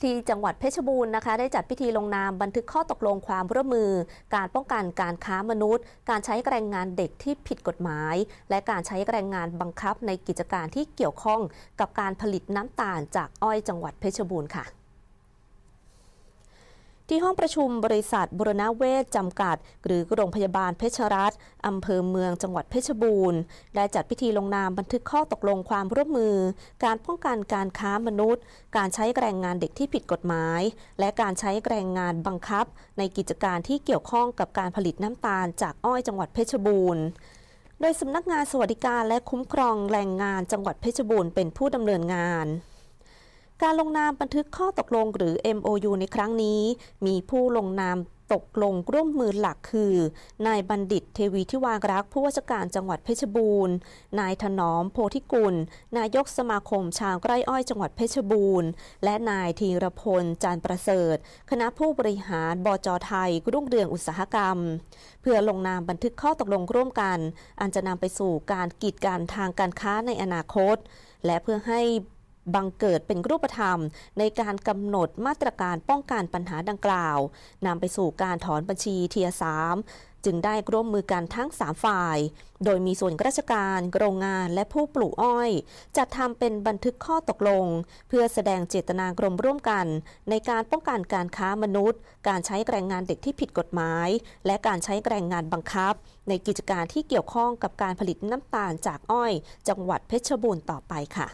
ที่จังหวัดเพชรบูรณ์นะคะ ได้จัดพิธีลงนามบันทึกข้อตกลงความร่วมมือ การป้องกันการค้ามนุษย์ การใช้แรงงานเด็กที่ผิดกฎหมาย และการใช้แรงงานบังคับในกิจการที่เกี่ยวข้องกับการผลิตน้ำตาลจากอ้อยจังหวัดเพชรบูรณ์ค่ะ ที่ห้องประชุมบริษัทบุรณเวชจำกัด หรือโรงพยาบาลเพชรรัตน์อำเภอเมืองจังหวัดเพชรบูรณ์ ได้จัดพิธีลงนามบันทึกข้อตกลงความร่วมมือ การป้องกันการค้ามนุษย์ การใช้แรงงานเด็กที่ผิดกฎหมาย และการใช้แรงงานบังคับ ในกิจการที่เกี่ยวข้องกับการผลิตน้ำตาลจากอ้อยจังหวัดเพชรบูรณ์โดยสำนักงานสวัสดิการและคุ้มครองแรงงานจังหวัดเพชรบูรณ์เป็นผู้ดำเนินงาน การลงนามบันทึกข้อตกลงหรือ MOU ในครั้งนี้ มีผู้ลงนามตกลงร่วมมือหลักคือ นายบัณฑิตเทวีทิวารักษ์ผู้ว่าราชการจังหวัดเพชรบูรณ์ นายถนอมโพธิกุล นายกสมาคมชาวไร่อ้อยจังหวัดเพชรบูรณ์ และนายธีรพลจานประเสริฐ คณะผู้บริหารบจไทยรุ่งเรืองอุตสาหกรรม เพื่อลงนามบันทึกข้อตกลงร่วมกัน อันจะนำไปสู่การกีดกันทางการค้าในอนาคต และเพื่อให้ บังเกิดเป็นรูปธรรม ในการกำหนดมาตรการป้องกันปัญหาดังกล่าวนำไปสู่การถอนบัญชีเทียสามจึงได้ร่วมมือกันทั้ง 3 ฝ่าย โดยมีส่วนราชการ โรงงาน และผู้ปลูกอ้อย จัดทำเป็นบันทึกข้อตกลง เพื่อแสดงเจตนารมณ์ร่วมกัน ในการป้องกันการค้ามนุษย์ การใช้แรงงานเด็กที่ผิดกฎหมาย และการใช้แรงงานบังคับ ในกิจการที่เกี่ยวข้องกับการผลิตน้ำตาลจากอ้อย จังหวัดเพชรบูรณ์ต่อไปค่ะ